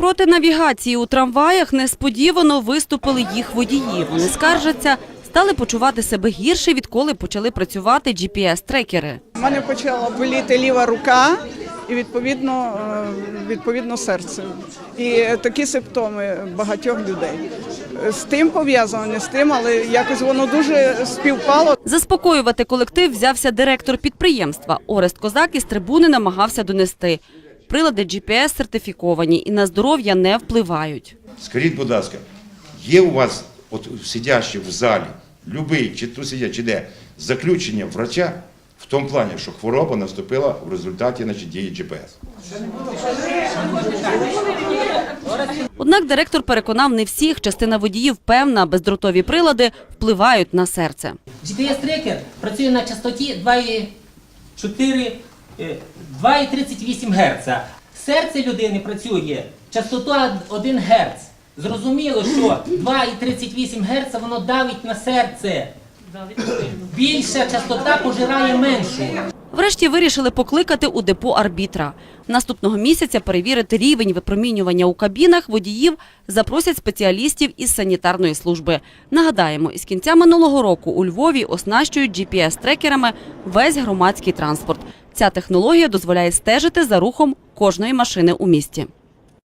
Проти навігації у трамваях несподівано виступили їх водії. Вони скаржаться, стали почувати себе гірше, відколи почали працювати GPS-трекери. У мене почала боліти ліва рука і відповідно, е, відповідно серце. І такі симптоми багатьох людей. З тим пов'язано, не з тим, але якось воно дуже співпало. Заспокоювати колектив взявся директор підприємства. Орест Козак із трибуни намагався донести. Прилади GPS сертифіковані і на здоров'я не впливають. Скажіть, будь ласка, є у вас, от сидящі в залі, любий, чи тут сидять, чи де, заключення врача в тому плані, що хвороба наступила в результаті значить, дії GPS? Однак директор переконав не всіх. Частина водіїв певна, бездротові прилади впливають на серце. GPS-трекер працює на частоті 2,4, е, 2,38 Гц. Серце людини працює частота 1 Гц. Зрозуміло, що 2,38 Гц воно давить на серце. Більша частота пожирає меншу. Врешті вирішили покликати у депо арбітра. Наступного місяця перевірити рівень випромінювання у кабінах водіїв запросять спеціалістів із санітарної служби. Нагадаємо, із кінця минулого року у Львові оснащують GPS-трекерами весь громадський транспорт. Ця технологія дозволяє стежити за рухом кожної машини у місті.